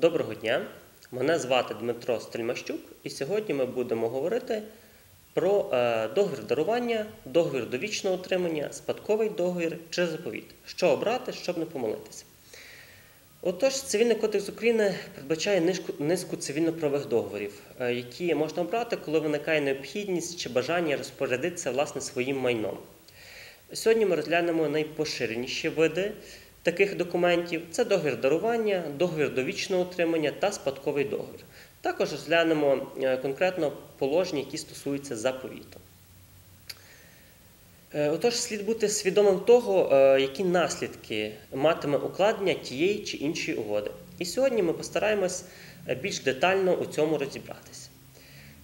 Доброго дня! Мене звати Дмитро Стельмащук, і сьогодні ми будемо говорити про е, договір дарування, договір довічного утримання, спадковий договір чи заповіт. Що обрати, щоб не помилитися. Отож, Цивільний кодекс України передбачає низку, низку цивільно-правових договорів, е, які можна обрати, коли виникає необхідність чи бажання розпорядитися власне своїм майном. Сьогодні ми розглянемо найпоширеніші види таких документів: це договір дарування, договір довічного утримання та спадковий договір. Також розглянемо е, конкретно положення, які стосуються заповіту. Е, Отож, слід бути свідомим того, е, які наслідки матиме укладення тієї чи іншої угоди. І сьогодні ми постараємось більш детально у цьому розібратися.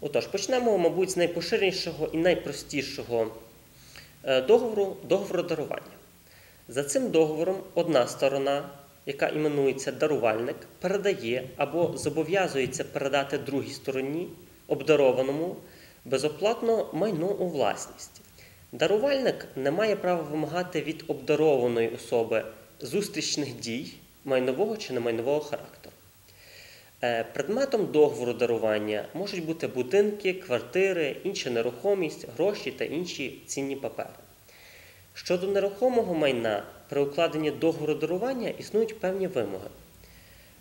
Отож, почнемо, мабуть, з найпоширенішого і найпростішого договору договору дарування. За цим договором одна сторона, яка іменується дарувальник, передає або зобов'язується передати другій стороні, обдарованому, безоплатно майно у власність. Дарувальник не має права вимагати від обдарованої особи зустрічних дій майнового чи немайнового характеру. Е, Предметом договору дарування можуть бути будинки, квартири, інша нерухомість, гроші та інші цінні папери. Щодо нерухомого майна при укладенні договору дарування існують певні вимоги.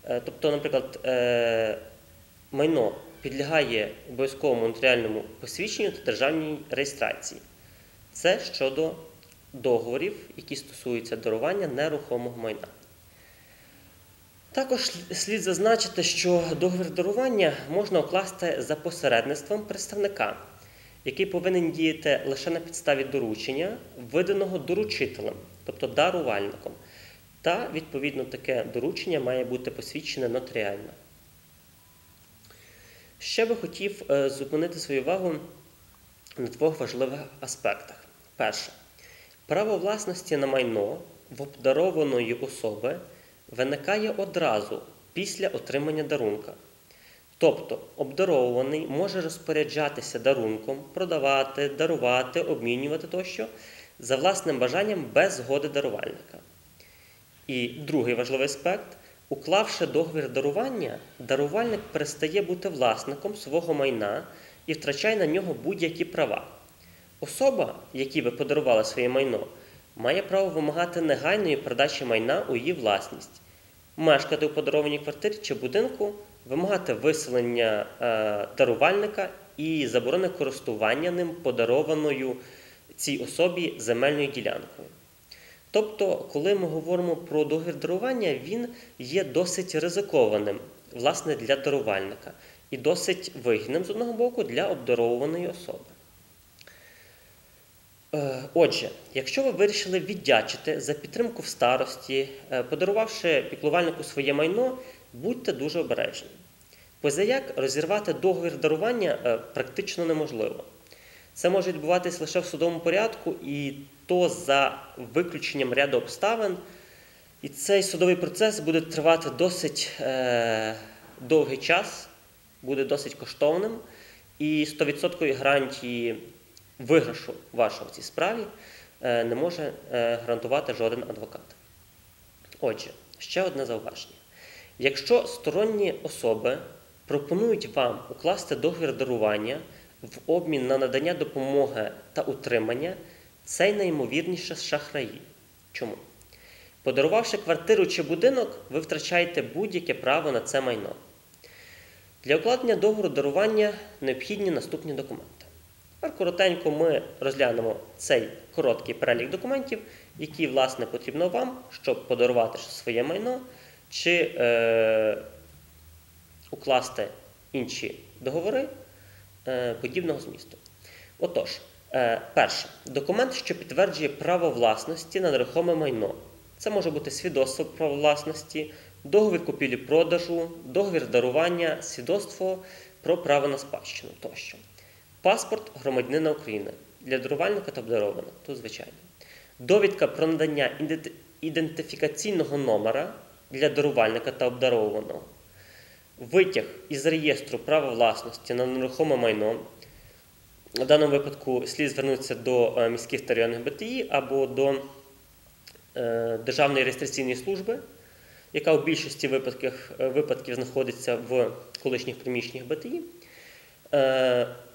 Е, Тобто, наприклад, е, майно підлягає обов'язковому нотаріальному посвідченню та державній реєстрації. Це щодо договорів, які стосуються дарування нерухомого майна. Також слід зазначити, що договір дарування можна укласти за посередництвом представника, який повинен діяти лише на підставі доручення, виданого доручителем, тобто дарувальником. Та, відповідно, таке доручення має бути посвідчене нотаріально. Ще би хотів е, зупинити свою увагу на двох важливих аспектах. Перше, право власності на майно в обдарованої особи виникає одразу після отримання дарунка. Тобто обдарований може розпоряджатися дарунком, продавати, дарувати, обмінювати тощо за власним бажанням без згоди дарувальника. І другий важливий аспект уклавши договір дарування, дарувальник перестає бути власником свого майна і втрачає на нього будь-які права. Особа, якій ви подарували своє майно, має право вимагати негайної передачі майна у її власність, мешкати у подарованій квартирі чи будинку, вимагати виселення е, дарувальника і заборони користування ним подарованою цій особі земельною ділянкою. Тобто, коли ми говоримо про договір дарування, він є досить ризикованим, власне, для дарувальника, і досить вигідним з одного боку для обдарованої особи. Е, Отже, якщо ви вирішили віддячити за підтримку в старості, е, подарувавши піклувальнику своє майно, будьте дуже обережні. Позаяк розірвати договір дарування е, практично неможливо. Це може відбуватись лише в судовому порядку, і то за виключенням ряду обставин. І цей судовий процес буде тривати досить е, довгий час, буде досить коштовним, і 100% гарантії виграшу вашого в цій справі е, не може е, гарантувати жоден адвокат. Отже, ще одне зауваження. Якщо сторонні особи пропонують вам укласти договір дарування в обмін на надання допомоги та утримання, це найімовірніше шахраї. Чому? Подарувавши квартиру чи будинок, ви втрачаєте будь-яке право на це майно. Для укладення договору дарування необхідні наступні документи. Тепер коротенько ми розглянемо цей короткий перелік документів, які, власне, потрібно вам, щоб подарувати своє майно, чи е, укласти інші договори е, подібного змісту. Отож, е, перше, документ, що підтверджує право власності на нерухоме майно. Це може бути свідоцтво права власності, договір купівлі-продажу, договір дарування, свідоцтво про право на спадщину тощо. Паспорт громадянина України для дарувальника та обдарованого, то звичайно. Довідка про надання ідентифікаційного номера для дарувальника та обдарованого. Витяг із реєстру права власності на нерухоме майно. В даному випадку слід звернутися до е, міських та районних БТІ або до е, Державної реєстраційної служби яка в більшості випадків, е, випадків знаходиться в колишніх приміщеннях БТІ.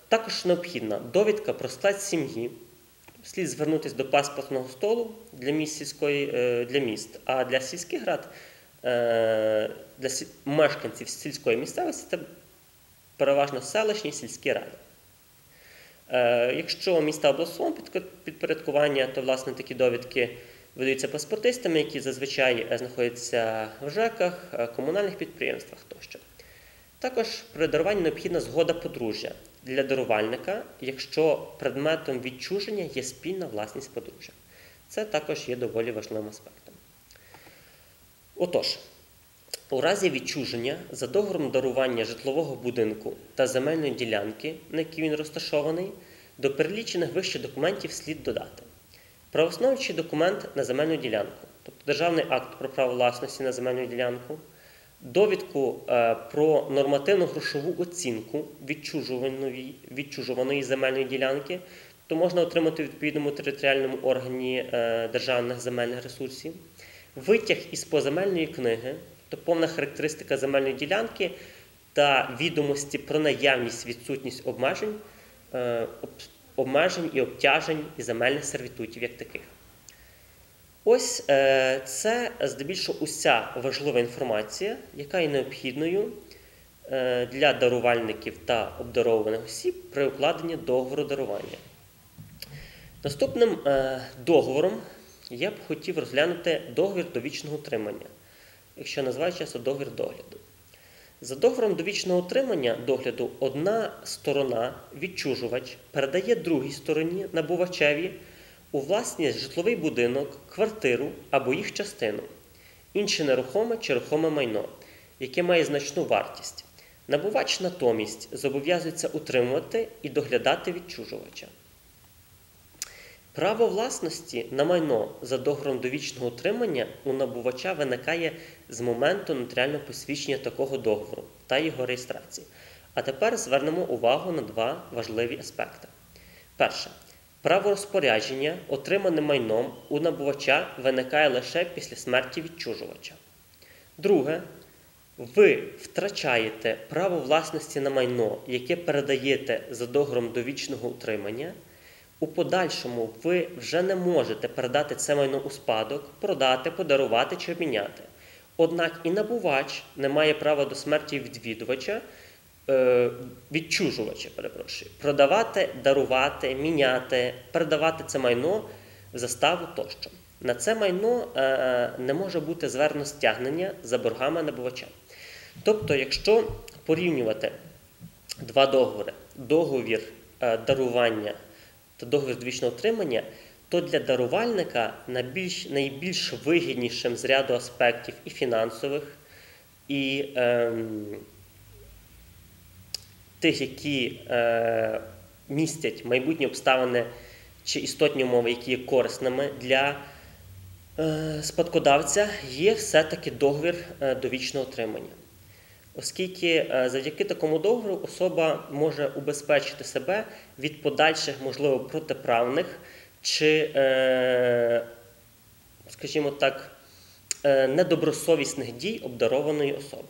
Також необхідна довідка про склад сім'ї. Слід звернутися до паспортного столу для міст сільської для міст, а для сільських рад, для мешканців сільської місцевості це переважно селищні сільські ради. Е, Якщо міста обласного підпорядкування, то власне такі довідки видаються паспортистами, які зазвичай е, знаходяться в ЖЕКах, е, комунальних підприємствах тощо. Також при даруванні необхідна згода подружжя для дарувальника, якщо предметом відчуження є спільна власність подружжя. Це також є доволі важливим аспектом. Отож, у разі відчуження за договором дарування житлового будинку та земельної ділянки, на якій він розташований, до перелічених вище документів слід додати. Правоустановчий документ на земельну ділянку, тобто державний акт про право власності на земельну ділянку, довідку е, про нормативну грошову оцінку відчужуваної, відчужуваної земельної ділянки, то можна отримати в відповідному територіальному органі е, державних земельних ресурсів, витяг із поземельної книги, то повна характеристика земельної ділянки та відомості про наявність відсутність обмежень, е, обмежень і обтяжень і земельних сервітутів як таких. Ось е, це здебільшого уся важлива інформація, яка є необхідною е, для дарувальників та обдарованих осіб при укладенні договору дарування. Наступним договором я б хотів розглянути договір довічного утримання, якщо називають часто договір догляду. За договором довічного утримання догляду одна сторона, відчужувач, передає другій стороні набувачеві у власність житловий будинок, квартиру або їх частину, інше нерухоме чи рухоме майно, яке має значну вартість. Набувач натомість зобов'язується утримувати і доглядати відчужувача. Право власності на майно за договором довічного утримання у набувача виникає з моменту нотаріального посвідчення такого договору та його реєстрації. А тепер звернемо увагу на два важливі аспекти. Перше. Право розпорядження, отримане майном у набувача, виникає лише після смерті відчужувача. Друге, ви втрачаєте право власності на майно, яке передаєте за договором довічного утримання. У подальшому ви вже не можете передати це майно у спадок, продати, подарувати чи обміняти. Однак і набувач не має права до смерті відвідувача, е, відчужувача, перепрошую, продавати, дарувати, міняти, передавати це майно в заставу тощо. На це майно е, не може бути звернено стягнення за боргами набувача. Тобто, якщо порівнювати два договори: договір е, дарування та договір довічного утримання, то для дарувальника найбільш, найбільш вигіднішим з ряду аспектів і фінансових, і ем, тих, які е, містять майбутні обставини чи істотні умови, які є корисними для е, спадкодавця, є все-таки договір е, довічного утримання. Оскільки е, завдяки такому договору особа може убезпечити себе від подальших, можливо, протиправних чи, е, скажімо так, е, недобросовісних дій обдарованої особи.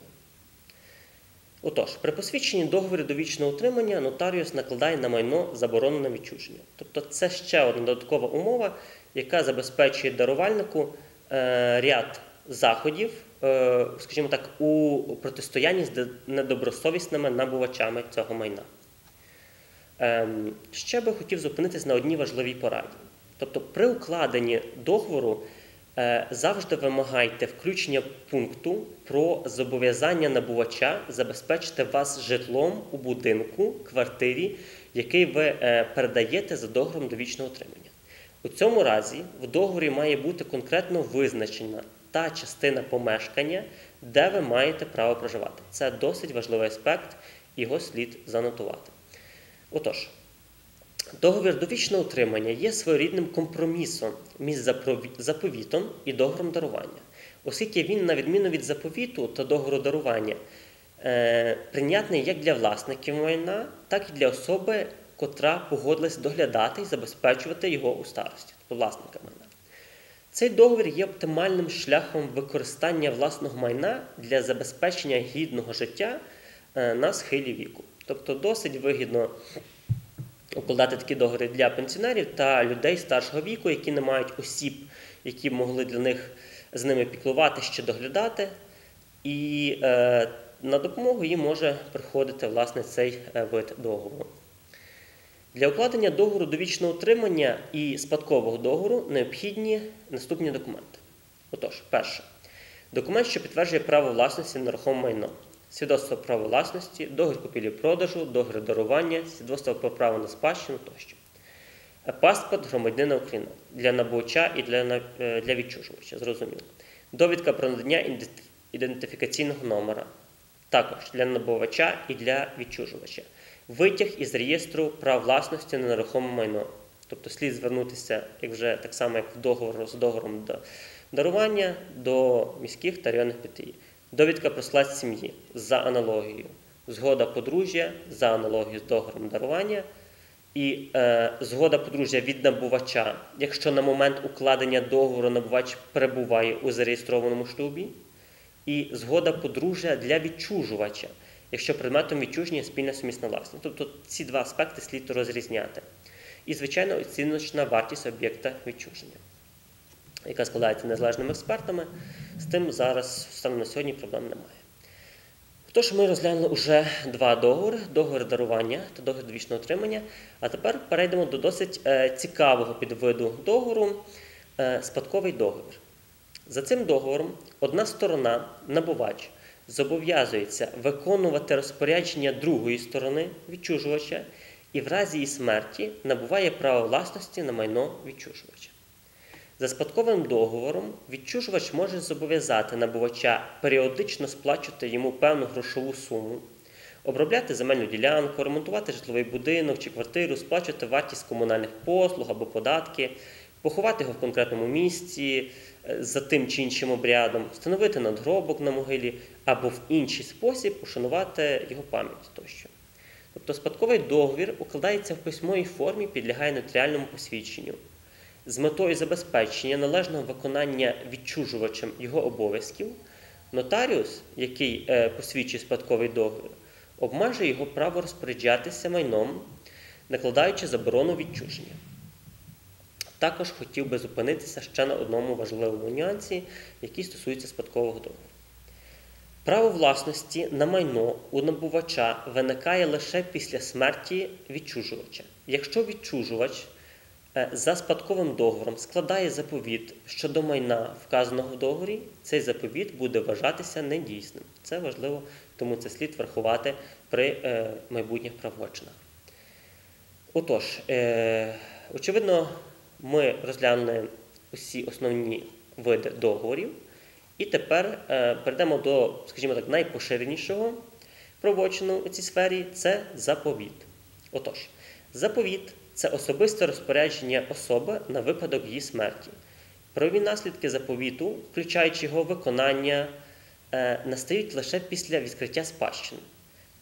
Отож, при посвідченні договору довічного утримання нотаріус накладає на майно заборону на відчуження. Тобто це ще одна додаткова умова, яка забезпечує дарувальнику ряд заходів, скажімо так, у протистоянні з недобросовісними набувачами цього майна. Ем, Ще би хотів зупинитись на одній важливій пораді. Тобто, при укладенні договору е, завжди вимагайте включення пункту про зобов'язання набувача забезпечити вас житлом у будинку, квартирі, який ви е, передаєте за договором довічного утримання. У цьому разі в договорі має бути конкретно визначена та частина помешкання, де ви маєте право проживати. Це досить важливий аспект, його слід занотувати. Отож, договір довічного утримання є своєрідним компромісом між заповітом і договором дарування, оскільки він, на відміну від заповіту та договору дарування, е, прийнятний як для власників майна, так і для особи, котра погодилась доглядати і забезпечувати його у старості, тобто власника майна. Цей договір є оптимальним шляхом використання власного майна для забезпечення гідного життя е, на схилі віку. Тобто досить вигідно укладати такі договори для пенсіонерів та людей старшого віку, які не мають осіб, які могли для них з ними піклуватися чи доглядати. І е, на допомогу їм може приходити власне цей е, вид договору. Для укладення договору довічного утримання і спадкового договору необхідні наступні документи. Отож, перше. Документ, що підтверджує право власності на нерухоме майно, свідоцтво про право власності, договір купівлі-продажу, договір дарування, свідоцтво про право на спадщину тощо. Паспорт громадянина України для набувача і для, е, для відчужувача, зрозуміло. Довідка про надання ідентифікаційного номера, також для набувача і для відчужувача. Витяг із реєстру прав власності на нерухоме майно. Тобто слід звернутися, як вже так само, як в договору з договором до дарування до міських та районних ПТІ. Довідка про склад сім'ї за аналогією. Згода подружжя за аналогією з договором дарування. І е, згода подружжя від набувача, якщо на момент укладення договору набувач перебуває у зареєстрованому шлюбі, і згода подружжя для відчужувача, якщо предметом відчуження спільна сумісна власність. Тобто ці два аспекти слід розрізняти. І, звичайно, оціночна вартість об'єкта відчуження, яка складається незалежними експертами. З тим зараз станом на сьогодні проблем немає. Тож ми розглянули вже два договори: договір дарування та договір довічного отримання. А тепер перейдемо до досить е, цікавого підвиду договору е, спадковий договір. За цим договором одна сторона, набувач, зобов'язується виконувати розпорядження другої сторони відчужувача і в разі її смерті набуває право власності на майно відчужувача. За спадковим договором відчужувач може зобов'язати набувача періодично сплачувати йому певну грошову суму, обробляти земельну ділянку, ремонтувати житловий будинок чи квартиру, сплачувати вартість комунальних послуг або податки, поховати його в конкретному місці е, за тим чи іншим обрядом, встановити надгробок на могилі або в інший спосіб ушанувати його пам'ять тощо. Тобто спадковий договір укладається в письмовій формі, підлягає нотаріальному посвідченню з метою забезпечення належного виконання відчужувачем його обов'язків, нотаріус, який е, посвідчує спадковий договір, обмежує його право розпоряджатися майном, накладаючи заборону відчуження. Також хотів би зупинитися ще на одному важливому нюансі, який стосується спадкового договору. Право власності на майно у набувача виникає лише після смерті відчужувача. Якщо відчужувач е, за спадковим договором складає заповіт щодо майна, вказаного в договорі, цей заповіт буде вважатися недійсним. Це важливо, тому це слід врахувати при е, майбутніх правочинах. Отож, е, очевидно, ми розглянули усі основні види договорів. І тепер е, перейдемо до, скажімо так, найпоширенішого правочину у цій сфері це заповіт. Отож, заповіт це особисте розпорядження особи на випадок її смерті. Правові наслідки заповіту, включаючи його виконання, е, настають лише після відкриття спадщини.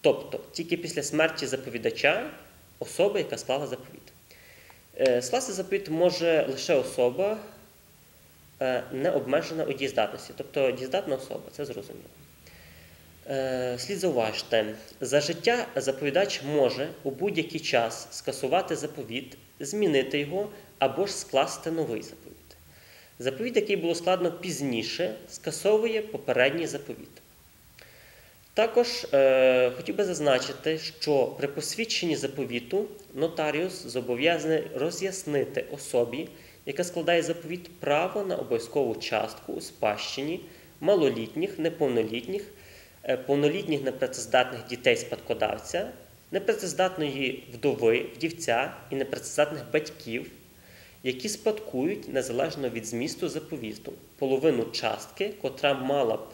Тобто тільки після смерті заповідача особи, яка склала заповіт. Е, Скласти заповіт може лише особа, е, не обмежена у дієздатності, тобто дієздатна особа, це зрозуміло. Е, Слід зауважити, за життя заповідач може у будь-який час скасувати заповіт, змінити його або ж скласти новий заповіт. Заповіт, який було складно пізніше, скасовує попередній заповіт. Також е, хотів би зазначити, що при посвідченні заповіту нотаріус зобов'язаний роз'яснити особі, яка складає заповіт, право на обов'язкову частку у спадщині малолітніх, неповнолітніх, е, повнолітніх непрацездатних дітей спадкодавця, непрацездатної вдови, вдівця і непрацездатних батьків, які спадкують незалежно від змісту заповіту половину частки, котра мала б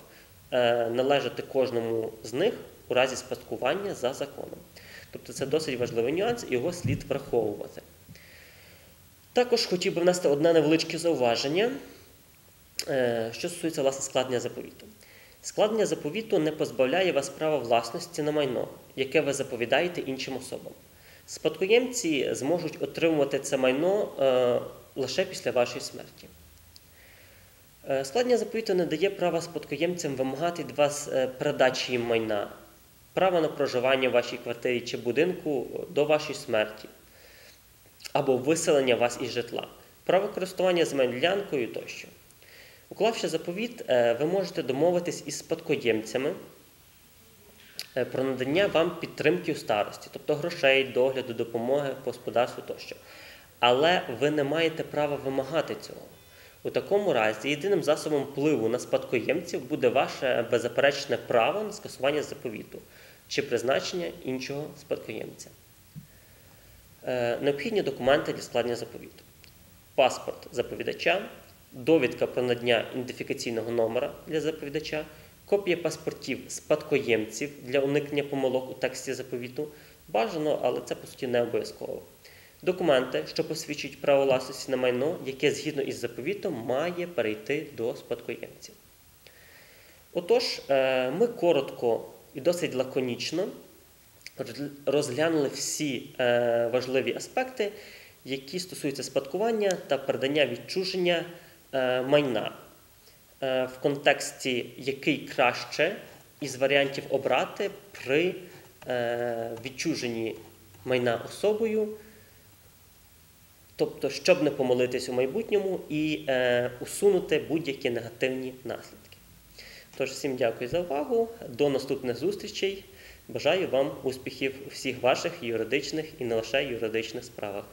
належати кожному з них у разі спадкування за законом. Тобто це досить важливий нюанс, і його слід враховувати. Також хотів би внести одне невеличке зауваження, е, що стосується власне складення заповіту. Складення заповіту не позбавляє вас права власності на майно, яке ви заповідаєте іншим особам. Спадкоємці зможуть отримувати це майно е, лише після вашої смерті. Е, Складення заповіту не дає права спадкоємцям вимагати від вас е, передачі їм майна, права на проживання в вашій квартирі чи будинку до вашої смерті, або виселення вас із житла, право користування земельною ділянкою тощо. Уклавши заповіт, е, ви можете домовитись із спадкоємцями про надання вам підтримки у старості, тобто грошей, догляду, допомоги по господарству тощо. Але ви не маєте права вимагати цього. У такому разі єдиним засобом впливу на спадкоємців буде ваше беззаперечне право на скасування заповіту чи призначення іншого спадкоємця. Е, Необхідні документи для складення заповіту. Паспорт заповідача, довідка про надання ідентифікаційного номера для заповідача, копія паспортів спадкоємців для уникнення помилок у тексті заповіту. Бажано, але це по суті не обов'язково. Документи, що посвідчують право власності на майно, яке згідно із заповітом має перейти до спадкоємців. Отож, е, ми коротко і досить лаконічно розглянули всі е, важливі аспекти, які стосуються спадкування та передання відчуження е, майна в контексті, який краще із варіантів обрати при відчуженні майна особою, тобто, щоб не помолитись у майбутньому і е, усунути будь-які негативні наслідки. Тож, всім дякую за увагу. До наступних зустрічей. Бажаю вам успіхів у всіх ваших юридичних і не лише юридичних справах.